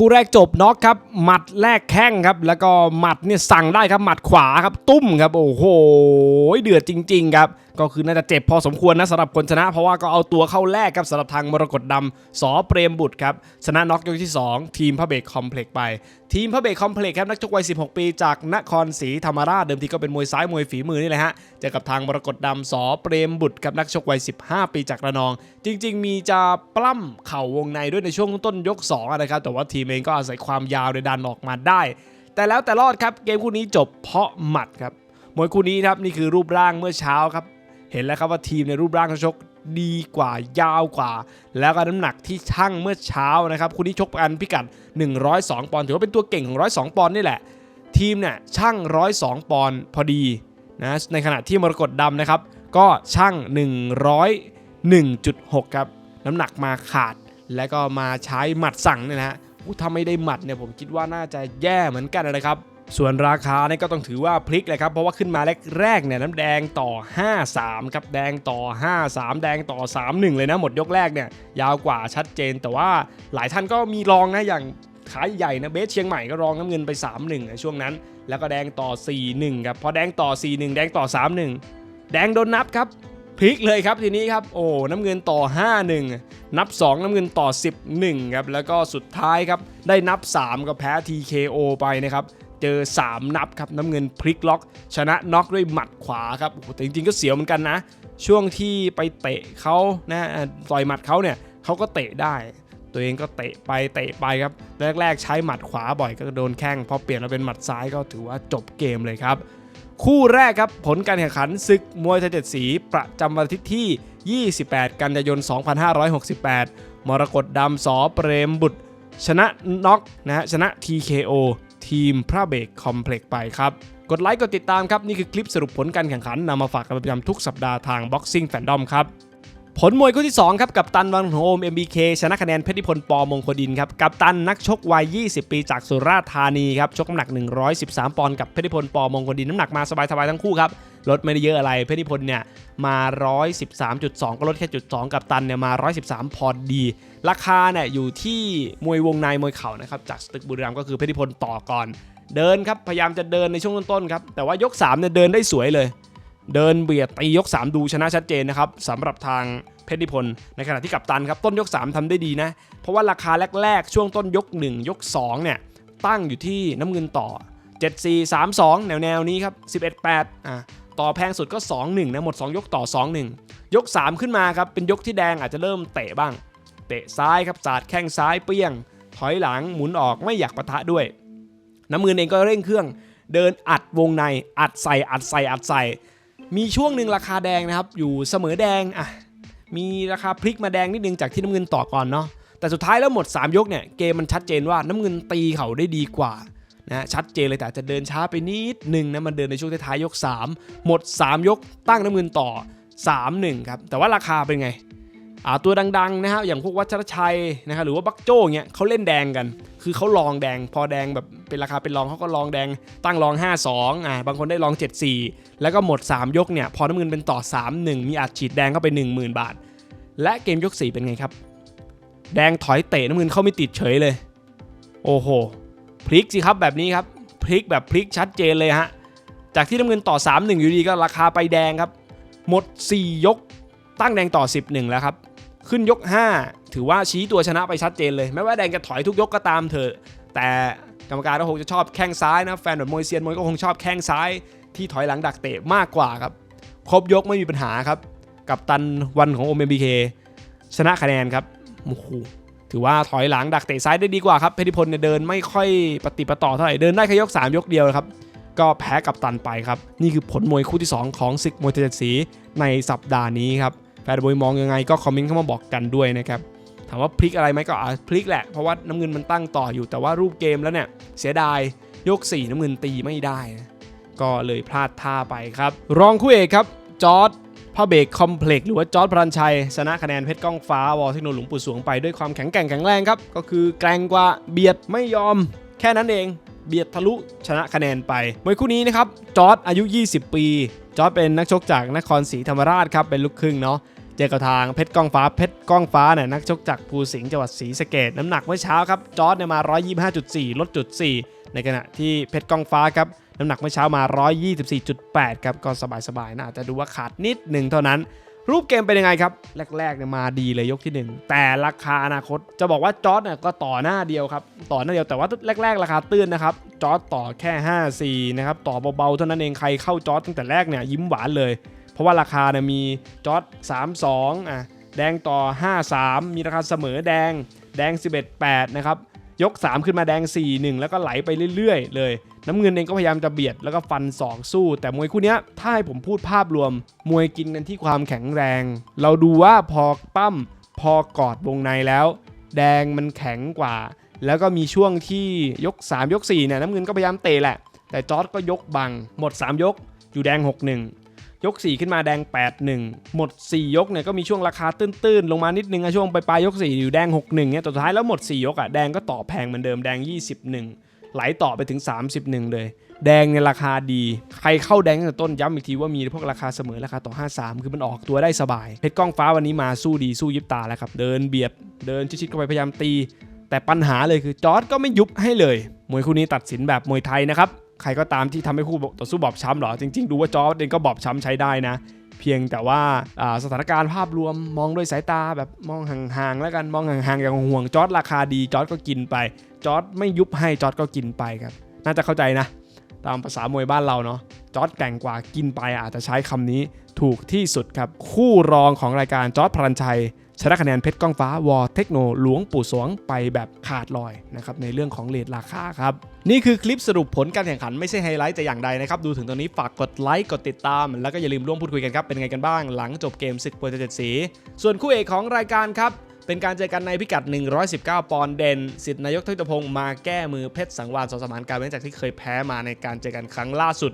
คู่แรกจบน็อกครับหมัดแรกแข้งครับ แล้วก็หมัดเนี่ยสั่งได้ครับหมัดขวาครับตุ้มครับโอ้โหเดือดจริง ๆ ครับก็คือน่าจะเจ็บพอสมควรนะสำหรับคนชนะ เพราะว่าก็เอาตัวเข้าแลกครับสำหรับทางมรกตดำสอเปรมบุตรครับชนะน็อกยกที่ 2 ทีมพระเบกคอมเพล็กซ์ไป ทีมพระเบกคอมเพล็กซ์ครับนักชกวัย 16 ปีจากนครศรีธรรมราชเดิมทีก็เป็นมวยซ้ายมวยฝีมือนี่แหละฮะเจอกับทางมรกตดำสอเปรมบุตรกับนักชกวัย 15 ปีจากระนอง จริง ๆ มีจะปล้ำเข่าวงในด้วยในช่วงต้นยก2อะนะครับแต่ว่าทีมเองก็อาศัยความยาวในดันออกมาได้ แต่แล้วแต่รอดครับเกมคู่นี้จบเพราะหมัดครับมวยคู่นี้ครับนี่คือรูปร่างเมื่อเช้าครับเห็นแล้วครับว่าทีมในรูปร่างชกดีกว่ายาวกว่า แล้วก็น้ำหนักที่ชั่งเมื่อเช้านะครับคู่นี้ชกกันพิกัด 102 ปอนด์ถือว่าเป็นตัวเก่งของ 102 ปอนด์นี่แหละ ทีมเนี่ยชั่ง 102 ปอนด์พอดีนะในขณะที่มรกตดำนะครับ ก็ชั่ง 101.6 ครับ น้ำหนักมาขาด แล้วก็มาใช้หมัดสั่งเนี่ยนะฮะ ถ้าไม่ได้หมัดเนี่ยผมคิดว่าน่าจะแย่เหมือนกันนะครับส่วนราคาเนี่ยก็ต้องถือว่าพลิกเลยครับ เพราะว่าขึ้นมาแรกๆเนี่ยน้ำแดงต่อ 5-3 ครับแดงต่อ 5-3 แดงต่อ 3-1 เลยนะหมดยกแรกเนี่ยยาวกว่าชัดเจน แต่ว่าหลายท่านก็มีรองนะอย่างขายใหญ่นะเบสเชียงใหม่ก็รองน้ำเงินไป 3-1 ในช่วงนั้น แล้วก็แดงต่อ 4-1 ครับพอแดงต่อ 4-1 แดงต่อ 3-1 แดงโดนนับครับ พลิกเลยครับทีนี้ครับโอ้น้ำเงินต่อ 5-1 นับ 2 น้ำเงินต่อ11ครับแล้วก็สุดท้ายครับได้นับ 3 ก็แพ้ TKO ไปนะครับเจอ 3 นับครับน้ำเงินพลิกล็อก ชนะน็อกด้วยหมัดขวาครับโอ้แต่จริงๆก็เสียวเหมือนกันนะ ช่วงที่ไปเตะเขานะเอ่อต่อยหมัดเขาเนี่ยเขาก็เตะได้ ตัวเองก็เตะไปเตะไปครับแรกๆใช้หมัดขวาบ่อยก็โดนแข้งพอเปลี่ยนมาเป็นหมัดซ้ายก็ถือว่าจบเกมเลยครับ คู่แรกครับผลการแข่งขันศึกมวยไทยเจ็ดสี ประจำวันอาทิตย์ที่ 28 กันยายน 2568 มรกตดำสอเปรมบุตร ชนะน็อกนะฮะชนะ TKO ทีมพระเบกคอมเพล็กซ์ไปครับ กดไลค์กดติดตามครับ นี่คือคลิปสรุปผลการแข่งขันนำมาฝากกันประจำทุกสัปดาห์ทาง Boxing Fandom ครับ ผลมวยคู่ที่ 2 ครับ กับตันวังของโอม MBK ชนะคะแนนเพชรนิพนธ์ปอมงคลดินครับ กับตันนักชกวัย 20 ปีจากสุราษฎร์ธานีครับ ชกน้ำหนัก 113 ปอนด์กับเพชรนิพนธ์ปอมงคลดิน น้ำหนักมาสบายๆทั้งคู่ครับ ลดไม่ได้เยอะอะไร เพชรนิพนธ์เนี่ยมา 113.2 ก็ลดแค่จุด2กับตันเนี่ยมา 113 พอดี ราคาเนี่ยอยู่ที่มวยวงในมวยเข่านะครับ จากสตึกบุรีรัมย์ก็คือเพชรนิพนธ์ต่อก่อน เดินครับ พยายามจะเดินในช่วงต้นๆครับ แต่ว่ายก3เนี่ยเดินได้สวยเลย เดินเบียดตียก 3 ดูชนะชัดเจนนะครับสำหรับทางเพชรนิพนธ์ในขณะที่กัปตันครับต้นยก 3ทำได้ดีนะ เพราะว่าราคาแรกๆ ช่วงต้นยก 1 ยก 2 เนี่ย ตั้งอยู่ที่น้ำเงินต่อ 7 4 3 2 แนวแนวนี้ครับ 11 8อะต่อแพงสุดก็ 2 1 นะ หมด 2 ยกต่อ 2 1 ยก 3 ขึ้นมาครับ เป็นยกที่แดงอาจจะเริ่มเตะบ้าง เตะซ้ายครับสาดแข้งซ้ายเปี้ยง ถอยหลังหมุนออกไม่อยากปะทะด้วย น้ำเงินเองก็เร่งเครื่อง เดินอัดวงในอัดใส่อัดใส่อัดใส่ มีช่วงหนึ่งราคาแดงนะครับ อยู่เสมอแดงอะมีราคาพลิกมาแดงนิดนึงจากที่น้ำเงินต่อก่อนเนาะแต่สุดท้ายแล้วหมด 3 ยกเนี่ยเกมมันชัดเจนว่าน้ำเงินตีเขาได้ดีกว่านะชัดเจนเลยแต่จะเดินช้าไปนิดนึงนะมันเดินในช่วงท้ายๆยก 3 หมด 3 ยกตั้งน้ำเงินต่อ 3-1ครับแต่ว่าราคาเป็นไง ตัวดังๆนะฮะอย่างพวกวัชรชัยนะครับหรือว่าบักโจ้เงี้ยเขาเล่นแดงกัน คือเขาลองแดง พอแดงแบบเป็นราคาเป็นรองเขาก็ลองแดง ตั้งรอง 5-2อ่าบางคนได้ลอง 7-4 แล้วก็หมด 3 ยกเนี่ยพอน้ำเงินเป็นต่อ 3-1 มีอัดฉีดแดงเข้าไป 10,000 บาท และเกมยก 4 เป็นไงครับ แดงถอยเตะน้ำเงินเข้าไม่ติดเฉยเลย โอ้โหพลิกสิครับแบบนี้ครับพลิกแบบพลิกชัดเจนเลยฮะจากที่น้ำเงินต่อ 3-1 อยู่ดีก็ราคาไปแดงครับหมด 4 ยกตั้งแดงต่อ 11 แล้วครับ ขึ้นยก 5 ถือว่าชี้ตัวชนะไปชัดเจนเลยไม่ว่าแดงจะถอยทุกยกก็ตามเถอะ แต่กรรมการก็คงจะชอบแข้งซ้ายนะแฟนแบบมวยเซียนมวยก็คงชอบแข้งซ้าย ที่ถอยหลังดักเตะมากกว่าครับ ครบยกไม่มีปัญหาครับ กับตันวันของโอเมบีเคชนะคะแนนครับโอ้โหถือว่าถอยหลังดักเตะซ้ายได้ดีกว่าครับเพชรพลเนี่ยเดินไม่ค่อยปฏิปต่อเท่าไหร่เดินได้แค่ยก 3 ยกเดียวครับก็แพ้กับตันไปครับ นี่คือผลมวยคู่ที่ 2 ของศึกมวยทยเจ็ดสีในสัปดาห์นี้ครับ แฟนบอยมองยังไงก็คอมเมนต์เข้ามาบอกกันด้วยนะครับถามว่าพลิกอะไรไหมก็อาจพลิกแหละเพราะว่าน้ำเงินมันตั้งต่ออยู่แต่ว่ารูปเกมแล้วเนี่ยเสียดายยก 4 น้ำเงินตีไม่ได้นะก็เลยพลาดท่าไปครับ รองคู่เอกครับจอร์ดพระเบกคอมเพล็กซ์หรือว่าจอร์ดพรันชัย ชนะคะแนนเพชรก้องฟ้าวอลเทคโนหลวงปู่สวงไปด้วยความแข็งแกร่งแข็งแรงครับ ก็คือแกร่งกว่าเบียดไม่ยอมแค่นั้นเอง เบียดทะลุชนะคะแนนไปมวยคู่นี้นะครับจอร์ดอายุ 20 ปี จอร์ดเป็นนักชกจากนครศรีธรรมราชครับเป็นลูกครึ่งเนาะเจอกับทางเพชรก้องฟ้าเพชรก้องฟ้าเนี่ยนักชกจากภูสิงห์จังหวัดศรีสะเกดน้ำหนักเมื่อเช้าครับจอร์ดเนี่ยมา 125.4 ลดจุด 4 ในขณะที่เพชรก้องฟ้าครับน้ำหนักเมื่อเช้ามา 124.8 ครับก็สบายๆนะอาจจะดูว่าขาดนิดหนึ่งเท่านั้น รูปเกมเป็นยังไงครับ แรกๆเนี่ยมาดีเลยยกที่ 1 แต่ราคาอนาคตจะบอกว่าจอร์ดเนี่ยก็ต่อหน้าเดียวครับ ต่อหน้าเดียวแต่ว่าแรก ๆ ราคาตื้นนะครับ จอร์ดต่อแค่ 5 4 นะครับ ต่อเบาๆเท่านั้นเองใครเข้าจอร์ดตั้งแต่แรกเนี่ยยิ้มหวานเลย เพราะว่าราคาเนี่ยมีจอร์ด3 2อะแดงต่อ 5 3 มีราคาเสมอแดงแดง 11 8 นะครับยก 3 ขึ้นมาแดง 4 1 แล้วก็ไหลไปเรื่อย ๆ เลย น้ำเงินเองก็พยายามจะเบียดแล้วก็ฟันศอกสู้ แต่มวยคู่นี้ถ้าให้ผมพูดภาพรวม มวยกินกันที่ความแข็งแรง เราดูว่าพอปั้มพอกอดวงในแล้ว แดงมันแข็งกว่า แล้วก็มีช่วงที่ยก 3 ยก4เนี่ยน้ำเงินก็พยายามเตะแหละ แต่จอร์ดก็ยกบัง หมด 3 ยก อยู่แดง 6-1 ยก 4 ขึ้นมาแดง 8-1 หมด 4 ยกเนี่ยก็มีช่วงราคาตื้นๆ ลงมานิดนึงอะช่วงปลายๆยก 4 อยู่แดง 6-1เนี่ยต่สุดท้ายแล้วหมด 4 ยกอะแดงก็ต่อแพงเหมือนเดิมแดง 21 ไหลต่อไปถึง 31 เลย แดงเนี่ยราคาดี ใครเข้าแดงตั้งแต่ต้นย้ำอีกทีว่ามีพวกราคาเสมอราคาต่อ 53 คือมันออกตัวได้สบาย เพชรก้องฟ้าวันนี้มาสู้ดีสู้ยิบตาแล้วครับ เดินเบียด เดินชิดๆเข้าไปพยายามตี แต่ปัญหาเลยคือจอร์ดก็ไม่ยุบให้เลย มวยคู่นี้ตัดสินแบบมวยไทยนะครับ ใครก็ตามที่ทำให้คู่ต่อสู้บอบช้ำหรอ จริงๆ ดูว่าจอร์ดเองก็บอบช้ำใช้ได้นะ เพียงแต่ว่าสถานการณ์ภาพรวมมองด้วยสายตาแบบมองห่างๆแล้วกันมองห่างๆอย่างห่วงจอร์ดราคาดีจอร์ดก็กินไป จอร์ดไม่ยุบให้จอร์ดก็กินไปครับ น่าจะเข้าใจนะ ตามภาษามวยบ้านเราเนาะจอร์ดแก่งกว่ากินไปอาจจะใช้คำนี้ถูกที่สุดครับคู่รองของรายการจอร์ดพลันชัย ชนะคะแนนเพชรก้องฟ้าวอเทคโนหลวงปู่สวงไปแบบขาดลอยนะครับในเรื่องของเลทราคาครับ นี่คือคลิปสรุปผลการแข่งขันไม่ใช่ไฮไลท์แต่อย่างใดนะครับ ดูถึงตรงนี้ฝากกดไลค์กดติดตาม แล้วก็อย่าลืมร่วมพูดคุยกันครับ เป็นไงกันบ้างหลังจบเกมศึกโปรเจกต์สี ส่วนคู่เอกของรายการครับเป็นการเจอกันในพิกัด 119 ปอนด์เด่น สิทธินายกทศพงศ์มาแก้มือเพชรสังวานสอสมานการเว้นจากที่เคยแพ้มาในการเจอกันครั้งล่าสุด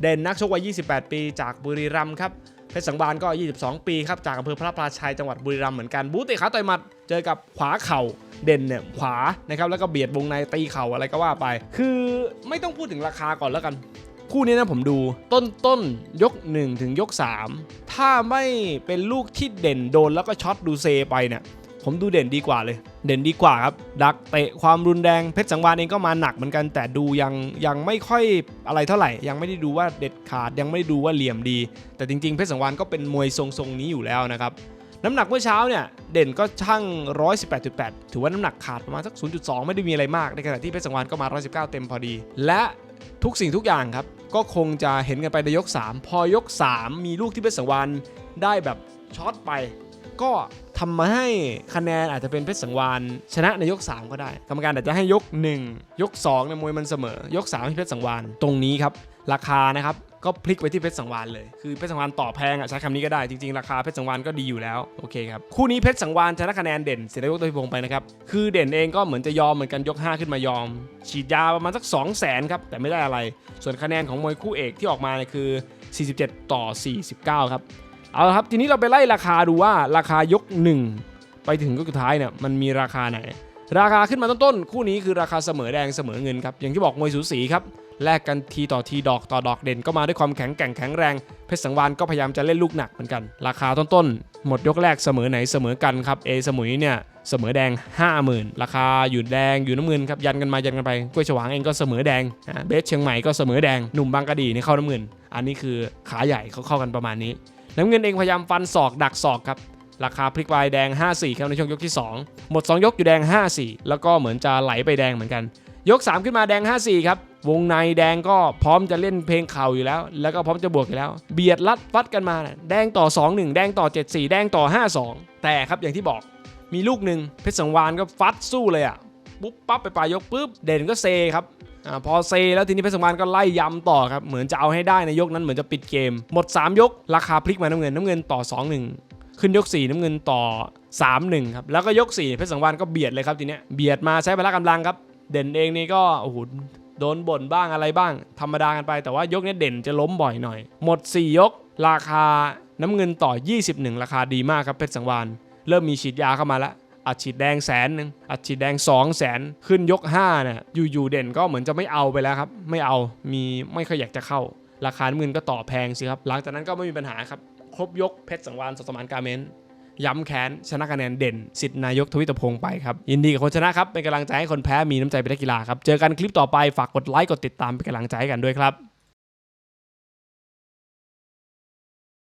เด่นนักชกวัย 28 ปีจากบุรีรัมย์ครับ ชรสังวานก็ 22 ปีครับจากอำเภอพระพลาชัยจังหวัดบุรีรัมย์เหมือนกันบูเตะขาต่อยหมัดเจอกับขวาเข่าเด่นเนี่ยขวานะครับแล้วก็เบียดวงในตีเข่าอะไรก็ว่าไป คือไม่ต้องพูดถึงราคาก่อนแล้วกัน คู่นี้นะผมดูต้นต้นยก 1 ถึงยก 3 ถ้าไม่เป็นลูกที่เด่นโดนแล้วก็ช็อตดูเซไปเนี่ยผมดูเด่นดีกว่าเลย เด่นดีกว่าครับ ดักเตะความรุนแรงเพชรสังวานเองก็มาหนักเหมือนกัน แต่ดูยังยังไม่ค่อยอะไรเท่าไหร่ ยังไม่ได้ดูว่าเด็ดขาดยังไม่ได้ดูว่าเหลี่ยมดี แต่จริงๆ เพชรสังวานก็เป็นมวยทรงๆนี้อยู่แล้วนะครับน้ำหนักเมื่อเช้าเนี่ยเด่นก็ช่าง118.8 ถือว่าน้ำหนักขาดประมาณสัก 0.2 ไม่ได้มีอะไรมาก ในขณะที่เพชรสังวานก็มา 119 เต็มพอดี และทุกสิ่งทุกอย่างครับ ก็คงจะเห็นกันไปในยก 3 พอยก 3 มีลูกที่เพชรสังวานได้แบบช็อตไป ก็ทำมาให้คะแนนอาจจะเป็นเพชรสังวานชนะในยก 3 ก็ได้ กรรมการอาจจะให้ยก 1 ยก2เนี่ยมวยมันเสมอ ยก3ที่เพชรสังวานตรงนี้ครับ ราคานะครับก็พลิกไปที่เพชรสังวานเลย คือเพชรสังวานต่อแพงอะใช้คำนี้ก็ได้ จริงๆ ราคาเพชรสังวานก็ดีอยู่แล้ว โอเคครับ คู่นี้เพชรสังวานชนะคะแนนเด่นเสียดายกตัวพิพงศ์ไปนะครับ คือเด่นเองก็เหมือนจะยอมเหมือนกันยก 5 ขึ้นมายอม ฉีดยาประมาณสัก 2 0 0 0 0 0ครับ แต่ไม่ได้อะไร ส่วนคะแนนของมวยคู่เอกที่ออกมาเนี่ยคือ 47 ต่อ 49 ครับ เอาละครับทีนี้เราไปไล่ราคาดูว่าราคายก 1 ไปถึงยกสุดท้ายเนี่ยมันมีราคาไหน ราคาขึ้นมาต้นๆ คู่นี้คือราคาเสมอแดงเสมอเงินครับอย่างที่บอกมวยสูสีครับแลกกันทีต่อทีดอกต่อดอกเด่นก็มาด้วยความแข็งแกร่งแข็งแรง เพชรสังวานก็พยายามจะเล่นลูกหนักเหมือนกัน ราคาต้นๆ หมดยกแรกเสมอไหนเสมอกันครับเอสมุยเนี่ยเสมอแดง 50,000 ราคาอยู่แดงอยู่น้ำเงินครับยันกันมายันกันไปกล้วยฉวางเองก็เสมอแดงเบสเชียงใหม่ก็เสมอแดงหนุ่มบางกะดีนี่เข้าน้ำเงิน อันนี้คือขาใหญ่เขาเข้ากันประมาณนี้ น้ำเงินเองพยายามฟันศอกดักศอกครับราคาพลิกไปแดง 5-4 ครับในช่วงยกที่ 2 หมด 2 ยกอยู่แดง 5-4 แล้วก็เหมือนจะไหลไปแดงเหมือนกัน ยก 3 ขึ้นมาแดง 5-4 ครับ วงในแดงก็พร้อมจะเล่นเพลงเข่าอยู่แล้ว แล้วก็พร้อมจะบวกอยู่แล้ว เบียดลัดฟัดกันมา แดงต่อ 2-1 แดงต่อ 7-4 แดงต่อ 5-2 แต่ครับอย่างที่บอกมีลูกหนึ่งเพชรสังวานก็ฟัดสู้เลยอะปุ๊บปั๊บไปปลายยกปุ๊บเด่นก็เซครับ อ่าพอเซแล้วทีนี้เพชรสงวานก็ไล่ย้ำต่อครับเหมือนจะเอาให้ได้ในยกนั้นเหมือนจะปิดเกม หมด 3 ยก ราคาพลิกมาน้ำเงินน้ำเงินต่อ 2-1 ขึ้นยก 4 น้ำเงินต่อ 3-1 ครับแล้วก็ยก 4 เพชรสังวานก็เบียดเลยครับทีเนี้ยเบียดมาใช้พละกำลังครับ เด่นเองนี่ก็โอ้โหโดนบ่นบ้างอะไรบ้าง ธรรมดากันไปแต่ว่ายกนี้เด่นจะล้มบ่อยหน่อย หมด 4 ยก ราคาน้ำเงินต่อ 21 ราคาดีมากครับเพชรสังวานเริ่มมีฉีดยาเข้ามาแล้ว อัดฉีดแดงแสนหนึ่งอัดฉีดแดง2 0 0แสนขึ้นยก5เนี่ยอยู่ๆเด่นก็เหมือนจะไม่เอาไปแล้วครับ ไม่เอามีไม่ค่อยอยากจะเข้า ราคาเงินก็ต่อแพงสิครับ หลังจากนั้นก็ไม่มีปัญหาครับ ครบยกเพชรสังวานสสมานกาเมนย้ำแค้นชนะคะแนนเด่นสิทธินายกทวิตพงศ์ไปครับ ยินดีกับคนชนะครับ เป็นกำลังใจให้คนแพ้มีน้ำใจเป็นนักกีฬาครับ เจอกันคลิปต่อไปฝากกดไลค์กดติดตามเป็นกำลังใจให้กันด้วยครับ